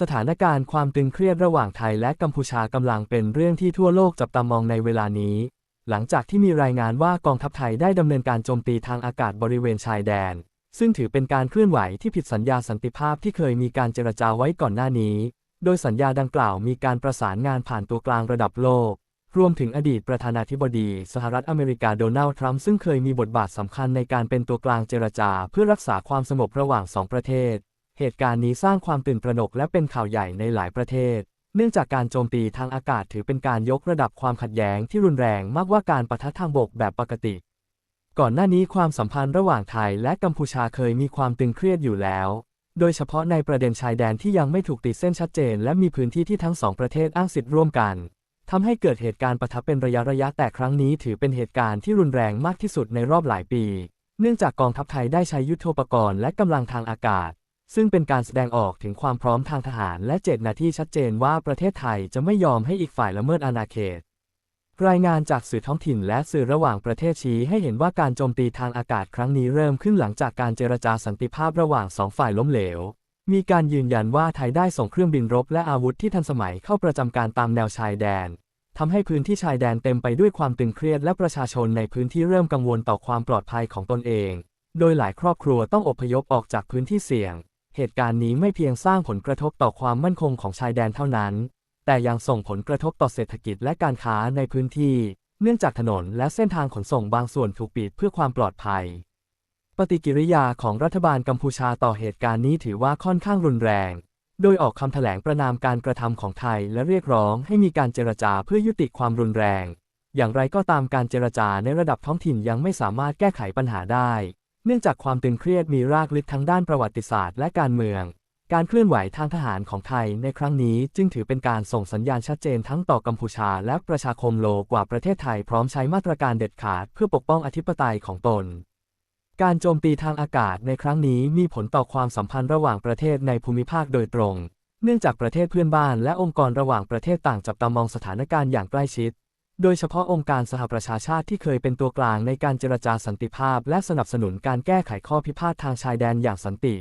สถานการณ์ความตึงเครียดระหว่างไทยและกัมพูชากำลังเป็นเรื่องที่ทั่วโลกจับตามองในเวลานี้ หลังจากที่มีรายงานว่ากองทัพไทยได้ดำเนินการโจมตีทางอากาศบริเวณชายแดน ซึ่งถือเป็นการเคลื่อนไหวที่ผิดสัญญาสันติภาพที่เคยมีการเจรจาไว้ก่อนหน้านี้ โดยสัญญาดังกล่าวมีการประสานงานผ่านตัวกลางระดับโลก รวมถึงอดีตประธานาธิบดีสหรัฐอเมริกาโดนัลด์ทรัมป์ซึ่งเคยมีบทบาทสำคัญในการเป็นตัวกลางเจรจา เพื่อรักษาความสงบระหว่างสองประเทศ เหตุการณ์นี้สร้างความตื่นตระหนกและเป็นข่าวใหญ่ในหลายประเทศ เนื่องจากการโจมตีทางอากาศถือเป็นการยกระดับความขัดแย้งที่รุนแรงมากกว่าการปะทะทางบกแบบปกติ ก่อนหน้านี้ความสัมพันธ์ระหว่างไทยและกัมพูชาเคยมีความตึงเครียดอยู่แล้ว โดยเฉพาะในประเด็นชายแดนที่ยังไม่ถูกติดเส้นชัดเจน และมีพื้นที่ที่ทั้งสองประเทศอ้างสิทธิ์ร่วมกันทำให้เกิดเหตุการณ์ปะทะเป็นระยะระยะแต่ครั้งนี้ถือเป็นเหตุการณ์ที่รุนแรงมากที่สุดในรอบหลายปี เนื่องจากกองทัพไทยได้ใช้ยุทโธปกรณ์และกำลังทางอากาศ ซึ่งเป็นการแสดงออกถึงความพร้อมทางทหารและเจตนาที่ชัดเจนว่าประเทศไทยจะไม่ยอมให้อีกฝ่ายละเมิดอาณาเขต รายงานจากสื่อท้องถิ่นและสื่อระหว่างประเทศชี้ให้เห็นว่าการโจมตีทางอากาศครั้งนี้เริ่มขึ้นหลังจากการเจรจาสันติภาพระหว่างสองฝ่ายล้มเหลว มีการยืนยันว่าไทยได้ส่งเครื่องบินรบและอาวุธที่ทันสมัยเข้าประจำการตามแนวชายแดนทำให้พื้นที่ชายแดนเต็มไปด้วยความตึงเครียดและประชาชนในพื้นที่เริ่มกังวลต่อความปลอดภัยของตนเอง โดยหลายครอบครัวต้องอพยพออกจากพื้นที่เสี่ยง เหตุการณ์นี้ไม่เพียงสร้างผลกระทบต่อความมั่นคงของชายแดนเท่านั้น แต่ยังส่งผลกระทบต่อเศรษฐกิจและการค้าในพื้นที่ เนื่องจากถนนและเส้นทางขนส่งบางส่วนถูกปิดเพื่อความปลอดภัย ปฏิกิริยาของรัฐบาลกัมพูชาต่อเหตุการณ์นี้ถือว่าค่อนข้างรุนแรง โดยออกคำแถลงประนามการกระทำของไทยและเรียกร้องให้มีการเจรจาเพื่อยุติความรุนแรง อย่างไรก็ตามการเจรจาในระดับท้องถิ่นยังไม่สามารถแก้ไขปัญหาได้ เนื่องจากความตึงเครียดมีรากลึกทั้งด้านประวัติศาสตร์และการเมือง การเคลื่อนไหวทางทหารของไทยในครั้งนี้จึงถือเป็นการส่งสัญญาณชัดเจนทั้งต่อกัมพูชาและประชาคมโลกว่าประเทศไทยพร้อมใช้มาตรการเด็ดขาดเพื่อปกป้องอธิปไตยของตน การโจมตีทางอากาศในครั้งนี้มีผลต่อความสัมพันธ์ระหว่างประเทศในภูมิภาคโดยตรง เนื่องจากประเทศเพื่อนบ้านและองค์กรระหว่างประเทศต่างจับตามองสถานการณ์อย่างใกล้ชิด โดยเฉพาะองค์การสหประชาชาติที่เคยเป็นตัวกลางในการเจรจาสันติภาพ และสนับสนุนการแก้ไขข้อพิพาททางชายแดนอย่างสันติ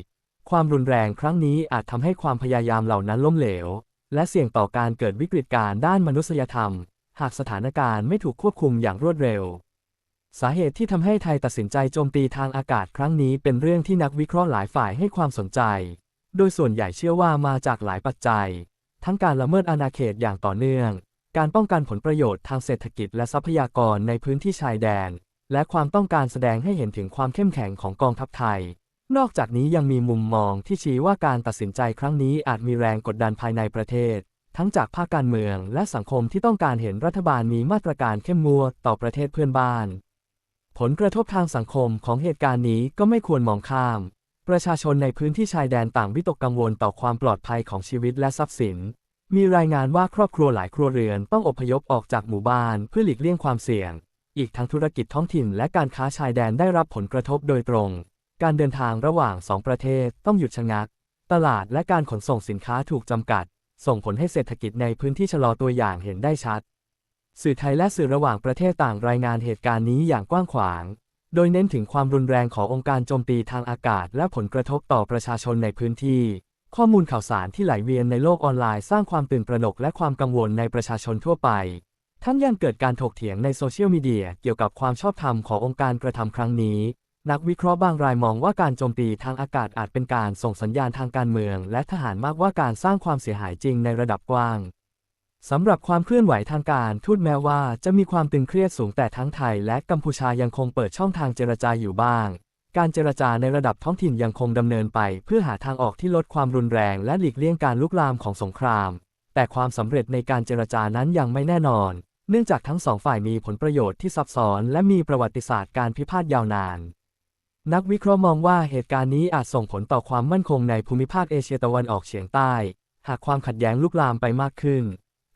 ความรุนแรงครั้งนี้อาจทำให้ความพยายามเหล่านั้นล้มเหลว และเสี่ยงต่อการเกิดวิกฤตการด้านมนุษยธรรม หากสถานการณ์ไม่ถูกควบคุมอย่างรวดเร็ว สาเหตุที่ทำให้ไทยตัดสินใจโจมตีทางอากาศครั้งนี้เป็นเรื่องที่นักวิเคราะห์หลายฝ่ายให้ความสนใจ โดยส่วนใหญ่เชื่อว่ามาจากหลายปัจจัย ทั้งการละเมิดอาณาเขตอย่างต่อเนื่อง การป้องกันผลประโยชน์ทางเศรษฐกิจและทรัพยากรในพื้นที่ชายแดน และความต้องการแสดงให้เห็นถึงความเข้มแข็งของกองทัพไทย นอกจากนี้ยังมีมุมมองที่ชี้ว่าการตัดสินใจครั้งนี้อาจมีแรงกดดันภายในประเทศ ทั้งจากภาคการเมืองและสังคมที่ต้องการเห็นรัฐบาลมีมาตรการเข้มงวดต่อประเทศเพื่อนบ้าน ผลกระทบทางสังคมของเหตุการณ์นี้ก็ไม่ควรมองข้าม ประชาชนในพื้นที่ชายแดนต่างวิตกกังวลต่อความปลอดภัยของชีวิตและทรัพย์สิน มีรายงานว่าครอบครัวหลายครัวเรือนต้องอพยพออกจากหมู่บ้านเพื่อหลีกเลี่ยงความเสี่ยง อีกทั้งธุรกิจท้องถิ่นและการค้าชายแดนได้รับผลกระทบโดยตรง การเดินทางระหว่างสองประเทศต้องหยุดชะงัก ตลาดและการขนส่งสินค้าถูกจำกัด ส่งผลให้เศรษฐกิจในพื้นที่ชะลอตัวอย่างเห็นได้ชัด สื่อไทยและสื่อระหว่างประเทศต่างรายงานเหตุการณ์นี้อย่างกว้างขวาง โดยเน้นถึงความรุนแรงขององค์การโจมตีทางอากาศ และผลกระทบต่อประชาชนในพื้นที่ ข้อมูลข่าวสารที่ไหลเวียนในโลกออนไลน์สร้างความตื่นตระหนกและความกังวลในประชาชนทั่วไป ทั้งยังเกิดการถกเถียงในโซเชียลมีเดียเกี่ยวกับความชอบธรรมขององค์การกระทำครั้งนี้ นักวิเคราะห์บางรายมองว่าการโจมตีทางอากาศอาจเป็นการส่งสัญญาณทางการเมือง และทหารมากกว่าการสร้างความเสียหายจริงในระดับกว้างสำหรับความเคลื่อนไหวทางการทูตแม้ว่าจะมีความตึงเครียดสูงแต่ทั้งไทยและกัมพูชายังคงเปิดช่องทางเจรจาอยู่บ้าง การเจรจาในระดับท้องถิ่นยังคงดำเนินไป เพื่อหาทางออกที่ลดความรุนแรงและหลีกเลี่ยงการลุกลามของสงคราม แต่ความสำเร็จในการเจรจานั้นยังไม่แน่นอน เนื่องจากทั้งสองฝ่ายมีผลประโยชน์ที่ซับซ้อน และมีประวัติศาสตร์การพิพาทยาวนาน นักวิเคราะห์มองว่าเหตุการณ์นี้อาจส่งผลต่อความมั่นคงในภูมิภาคเอเชียตะวันออกเฉียงใต้ หากความขัดแย้งลุกลามไปมากขึ้น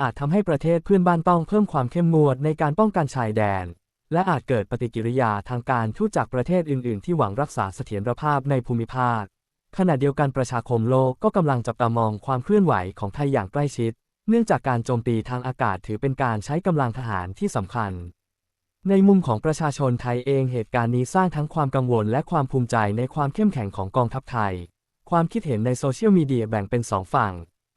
อาจทำให้ประเทศเพื่อนบ้านต้องเพิ่มความเข้มงวดในการป้องกันชายแดน และอาจเกิดปฏิกิริยาทางการทูตจากประเทศอื่น ๆ ที่หวังรักษาเสถียรภาพในภูมิภาค ขณะเดียวกันประชาคมโลกก็กำลังจับตามองความเคลื่อนไหวของไทยอย่างใกล้ชิด เนื่องจากการโจมตีทางอากาศถือเป็นการใช้กำลังทหารที่สำคัญ ในมุมของประชาชนไทยเองเหตุการณ์นี้สร้างทั้งความกังวลและความภูมิใจในความเข้มแข็งของกองทัพไทย ความคิดเห็นในโซเชียลมีเดียแบ่งเป็นสองฝั่ง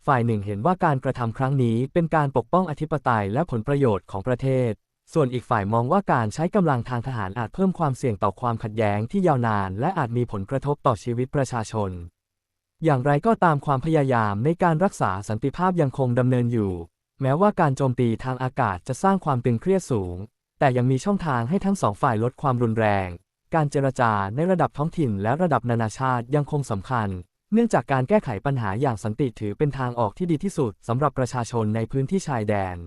ฝ่ายหนึ่งเห็นว่าการกระทำครั้งนี้เป็นการปกป้องอธิปไตยและผลประโยชน์ของประเทศ ส่วนอีกฝ่ายมองว่าการใช้กำลังทางทหารอาจเพิ่มความเสี่ยงต่อความขัดแย้งที่ยาวนาน และอาจมีผลกระทบต่อชีวิตประชาชน อย่างไรก็ตามความพยายามในการรักษาสันติภาพยังคงดำเนินอยู่ แม้ว่าการโจมตีทางอากาศจะสร้างความตึงเครียดสูง แต่ยังมีช่องทางให้ทั้งสองฝ่ายลดความรุนแรง การเจรจาในระดับท้องถิ่นและระดับนานาชาติยังคงสำคัญ เนื่องจากการแก้ไขปัญหาอย่างสันติถือเป็นทางออกที่ดีที่สุดสำหรับประชาชนในพื้นที่ชายแดน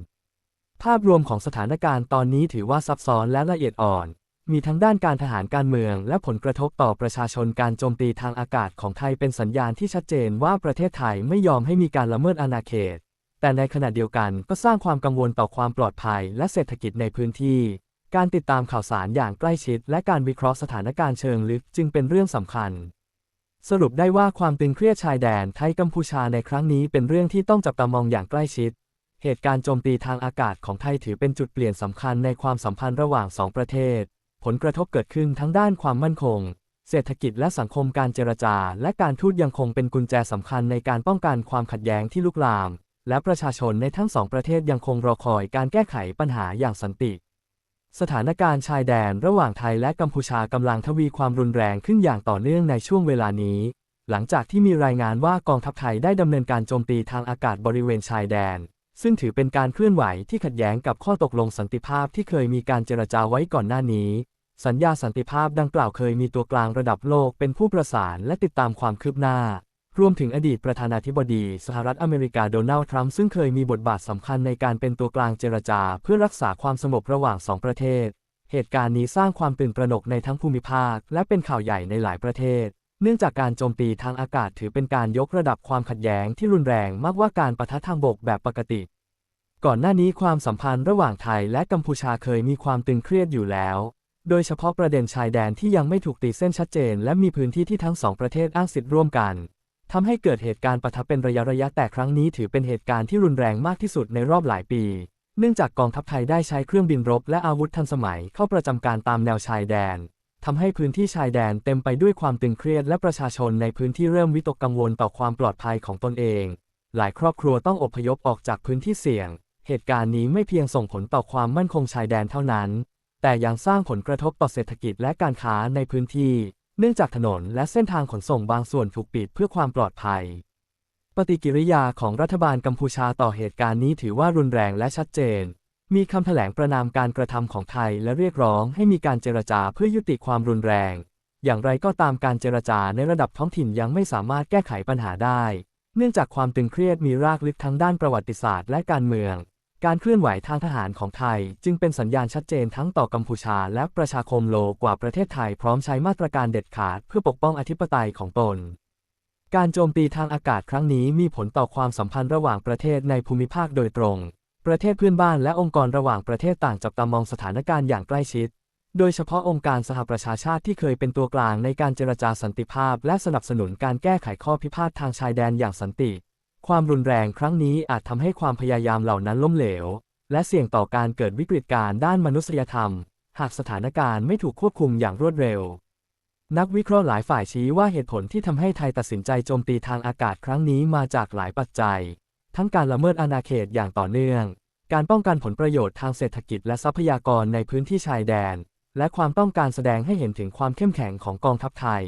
ภาพรวมของสถานการณ์ตอนนี้ถือว่าซับซ้อนและละเอียดอ่อน มีทั้งด้านการทหารการเมือง และผลกระทบต่อประชาชนการโจมตีทางอากาศของไทยเป็นสัญญาณที่ชัดเจนว่าประเทศไทยไม่ยอมให้มีการละเมิดอาณาเขต แต่ในขณะเดียวกันก็สร้างความกังวลต่อความปลอดภัยและเศรษฐกิจในพื้นที่ การติดตามข่าวสารอย่างใกล้ชิด และการวิเคราะห์สถานการณ์เชิงลึกจึงเป็นเรื่องสำคัญสรุปได้ว่าความตึงเครียดชายแดนไทยกัมพูชาในครั้งนี้เป็นเรื่องที่ต้องจับตามองอย่างใกล้ชิด เหตุการณ์โจมตีทางอากาศของไทยถือเป็นจุดเปลี่ยนสำคัญในความสัมพันธ์ระหว่างสองประเทศ ผลกระทบเกิดขึ้นทั้งด้านความมั่นคง เศรษฐกิจและสังคมการเจรจา และการทูตยังคงเป็นกุญแจสำคัญในการป้องกันความขัดแย้งที่ลุกลาม และประชาชนในทั้งสองประเทศยังคงรอคอยการแก้ไขปัญหาอย่างสันติ สถานการณ์ชายแดนระหว่างไทยและกัมพูชากำลังทวีความรุนแรงขึ้นอย่างต่อเนื่องในช่วงเวลานี้ หลังจากที่มีรายงานว่ากองทัพไทยได้ดำเนินการโจมตีทางอากาศบริเวณชายแดน ซึ่งถือเป็นการเคลื่อนไหวที่ขัดแย้งกับข้อตกลงสันติภาพที่เคยมีการเจรจาไว้ก่อนหน้านี้ สัญญาสันติภาพดังกล่าวเคยมีตัวกลางระดับโลกเป็นผู้ประสานและติดตามความคืบหน้า รวมถึงอดีตประธานาธิบดี สหรัฐอเมริกาโดนัลด์ทรัมป์ซึ่งเคยมีบทบาทสำคัญในการเป็นตัวกลางเจรจา เพื่อรักษาความสงบระหว่างสองประเทศ เหตุการณ์นี้สร้างความตื่นตระหนกในทั้งภูมิภาค และเป็นข่าวใหญ่ในหลายประเทศ เนื่องจากการโจมตีทางอากาศถือเป็นการยกระดับความขัดแย้งที่รุนแรงมากกว่าการปะทะทางบกแบบปกติ ก่อนหน้านี้ความสัมพันธ์ระหว่างไทยและกัมพูชาเคยมีความตึงเครียดอยู่แล้ว โดยเฉพาะประเด็นชายแดนที่ยังไม่ถูกตีเส้นชัดเจน และมีพื้นที่ที่ทั้งสองประเทศอ้างสิทธิ์ร่วมกันทำให้เกิดเหตุการณ์ปะทะเป็นระยะระยะแต่ครั้งนี้ถือเป็นเหตุการณ์ที่รุนแรงมากที่สุดในรอบหลายปี เนื่องจากกองทัพไทยได้ใช้เครื่องบินรบและอาวุธทันสมัยเข้าประจำการตามแนวชายแดน ทำให้พื้นที่ชายแดนเต็มไปด้วยความตึงเครียดและประชาชนในพื้นที่เริ่มวิตกกังวลต่อความปลอดภัยของตนเอง หลายครอบครัวต้องอพยพออกจากพื้นที่เสี่ยง เหตุการณ์นี้ไม่เพียงส่งผลต่อความมั่นคงชายแดนเท่านั้น แต่ยังสร้างผลกระทบต่อเศรษฐกิจและการค้าในพื้นที่ เนื่องจากถนนและเส้นทางขนส่งบางส่วนถูกปิดเพื่อความปลอดภัย ปฏิกิริยาของรัฐบาลกัมพูชาต่อเหตุการณ์นี้ถือว่ารุนแรงและชัดเจน มีคำแถลงประนามการกระทำของไทยและเรียกร้องให้มีการเจรจาเพื่อยุติความรุนแรง อย่างไรก็ตามการเจรจาในระดับท้องถิ่นยังไม่สามารถแก้ไขปัญหาได้ เนื่องจากความตึงเครียดมีรากลึกทั้งด้านประวัติศาสตร์และการเมือง การเคลื่อนไหวทางทหารของไทย จึงเป็นสัญญาณชัดเจนทั้งต่อกัมพูชาและประชาคมโลกว่าประเทศไทยพร้อมใช้มาตรการเด็ดขาดเพื่อปกป้องอธิปไตยของตนการโจมตีทางอากาศครั้งนี้มีผลต่อความสัมพันธ์ระหว่างประเทศในภูมิภาคโดยตรง ประเทศเพื่อนบ้านและองค์กรระหว่างประเทศต่างจับตามองสถานการณ์อย่างใกล้ชิด โดยเฉพาะองค์การสหประชาชาติที่เคยเป็นตัวกลางในการเจรจาสันติภาพ และสนับสนุนการแก้ไขข้อพิพาททางชายแดนอย่างสันติ ความรุนแรงครั้งนี้อาจทำให้ความพยายามเหล่านั้นล้มเหลว และเสี่ยงต่อการเกิดวิกฤตการณ์ด้านมนุษยธรรม หากสถานการณ์ไม่ถูกควบคุมอย่างรวดเร็ว นักวิเคราะห์หลายฝ่ายชี้ว่าเหตุผลที่ทำให้ไทยตัดสินใจโจมตีทางอากาศครั้งนี้มาจากหลายปัจจัย ทั้งการละเมิดอาณาเขตอย่างต่อเนื่อง การป้องกันผลประโยชน์ทางเศรษฐกิจและทรัพยากรในพื้นที่ชายแดน และความต้องการแสดงให้เห็นถึงความเข้มแข็งของกองทัพไทย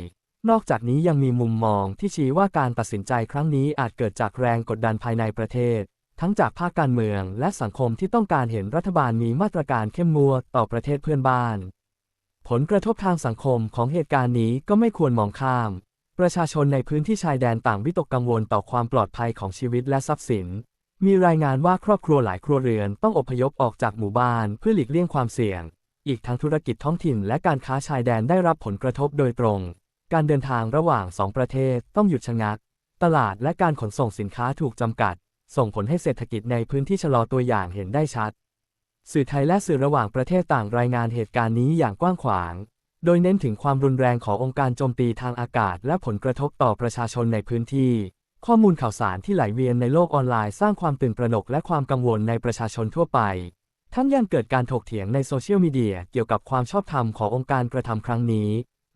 นอกจากนี้ยังมีมุมมองที่ชี้ว่าการตัดสินใจครั้งนี้อาจเกิดจากแรงกดดันภายในประเทศ ทั้งจากภาคการเมืองและสังคมที่ต้องการเห็นรัฐบาลมีมาตรการเข้มงวดต่อประเทศเพื่อนบ้าน ผลกระทบทางสังคมของเหตุการณ์นี้ก็ไม่ควรมองข้าม ประชาชนในพื้นที่ชายแดนต่างวิตกกังวลต่อความปลอดภัยของชีวิตและทรัพย์สิน มีรายงานว่าครอบครัวหลายครัวเรือนต้องอพยพออกจากหมู่บ้านเพื่อหลีกเลี่ยงความเสี่ยง อีกทั้งธุรกิจท้องถิ่นและการค้าชายแดนได้รับผลกระทบโดยตรง การเดินทางระหว่างสองประเทศต้องหยุดชะงัก ตลาดและการขนส่งสินค้าถูกจำกัด ส่งผลให้เศรษฐกิจในพื้นที่ชะลอตัวอย่างเห็นได้ชัด สื่อไทยและสื่อระหว่างประเทศต่างรายงานเหตุการณ์นี้อย่างกว้างขวาง โดยเน้นถึงความรุนแรงขององค์การโจมตีทางอากาศ และผลกระทบต่อประชาชนในพื้นที่ ข้อมูลข่าวสารที่ไหลเวียนในโลกออนไลน์สร้างความตื่นตระหนกและความกังวลในประชาชนทั่วไป ทั้งยังเกิดการถกเถียงในโซเชียลมีเดียเกี่ยวกับความชอบธรรมขององค์การกระทำครั้งนี้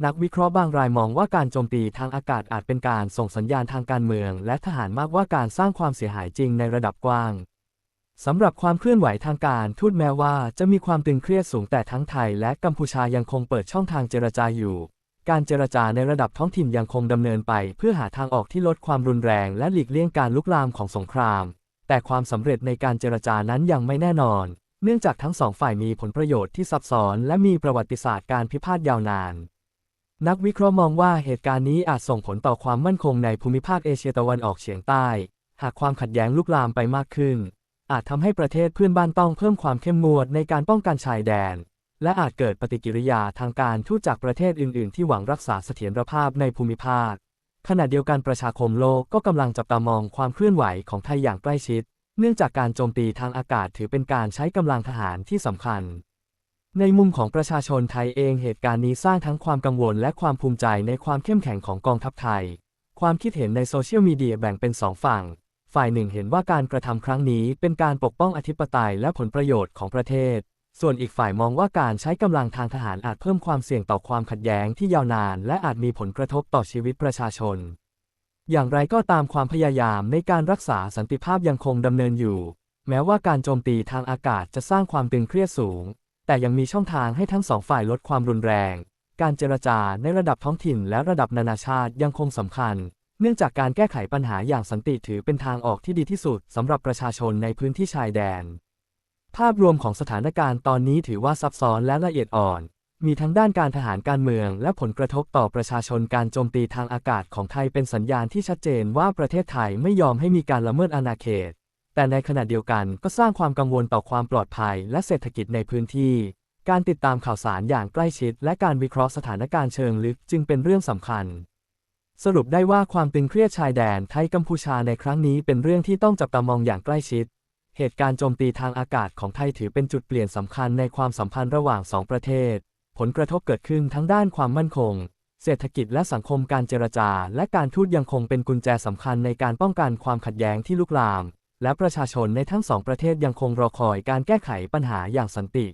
นักวิเคราะห์บางรายมองว่าการโจมตีทางอากาศอาจเป็นการส่งสัญญาณทางการเมือง และทหารมากว่าการสร้างความเสียหายจริงในระดับกว้าง สำหรับความเคลื่อนไหวทางการทูตแม้ว่าจะมีความตึงเครียดสูงแต่ทั้งไทยและกัมพูชายังคงเปิดช่องทางเจรจาอยู่ การเจรจาในระดับท้องถิ่นยังคงดำเนินไป เพื่อหาทางออกที่ลดความรุนแรงและหลีกเลี่ยงการลุกลามของสงคราม แต่ความสำเร็จในการเจรจานั้นยังไม่แน่นอน เนื่องจากทั้งสองฝ่ายมีผลประโยชน์ที่ซับซ้อนและมีประวัติศาสตร์การพิพาทยาวนาน นักวิเคราะห์มองว่าเหตุการณ์นี้อาจส่งผลต่อความมั่นคงในภูมิภาคเอเชียตะวันออกเฉียงใต้ หากความขัดแย้งลุกลามไปมากขึ้น อาจทำให้ประเทศเพื่อนบ้านต้องเพิ่มความเข้มงวดในการป้องกันชายแดน และอาจเกิดปฏิกิริยาทางการทูตจากประเทศอื่น ๆ ที่หวังรักษาเสถียรภาพในภูมิภาค ขณะเดียวกันประชาคมโลกก็กำลังจับตามองความเคลื่อนไหวของไทยอย่างใกล้ชิด เนื่องจากการโจมตีทางอากาศถือเป็นการใช้กำลังทหารที่สำคัญในมุมของประชาชนไทยเองเหตุการณ์นี้สร้างทั้งความกังวลและความภูมิใจในความเข้มแข็งของกองทัพไทย ความคิดเห็นในโซเชียลมีเดียแบ่งเป็นสองฝั่ง ฝ่ายหนึ่งเห็นว่าการกระทำครั้งนี้เป็นการปกป้องอธิปไตยและผลประโยชน์ของประเทศ ส่วนอีกฝ่ายมองว่าการใช้กำลังทางทหารอาจเพิ่มความเสี่ยงต่อความขัดแย้งที่ยาวนาน และอาจมีผลกระทบต่อชีวิตประชาชน อย่างไรก็ตามความพยายามในการรักษาสันติภาพยังคงดำเนินอยู่ แม้ว่าการโจมตีทางอากาศจะสร้างความตึงเครียดสูง แต่ยังมีช่องทางให้ทั้งสองฝ่ายลดความรุนแรง การเจรจาในระดับท้องถิ่นและระดับนานาชาติยังคงสำคัญ เนื่องจากการแก้ไขปัญหาอย่างสันติถือเป็นทางออกที่ดีที่สุดสำหรับประชาชนในพื้นที่ชายแดน ภาพรวมของสถานการณ์ตอนนี้ถือว่าซับซ้อนและละเอียดอ่อน มีทั้งด้านการทหารการเมือง และผลกระทบต่อประชาชนการโจมตีทางอากาศของไทยเป็นสัญญาณที่ชัดเจนว่าประเทศไทยไม่ยอมให้มีการละเมิดอาณาเขต แต่ในขณะเดียวกันก็สร้างความกังวลต่อความปลอดภัยและเศรษฐกิจในพื้นที่ การติดตามข่าวสารอย่างใกล้ชิด และการวิเคราะห์สถานการณ์เชิงลึกจึงเป็นเรื่องสำคัญ สรุปได้ว่าความตึงเครียดชายแดนไทยกัมพูชาในครั้งนี้เป็นเรื่องที่ต้องจับตามองอย่างใกล้ชิด เหตุการณ์โจมตีทางอากาศของไทยถือเป็นจุดเปลี่ยนสำคัญในความสัมพันธ์ระหว่างสองประเทศ ผลกระทบเกิดขึ้นทั้งด้านความมั่นคง เศรษฐกิจและสังคมการเจรจา และการทูตยังคงเป็นกุญแจสำคัญในการป้องกันความขัดแย้งที่ลุกลาม และประชาชนในทั้งสองประเทศยังคงรอคอยการแก้ไขปัญหาอย่างสันติ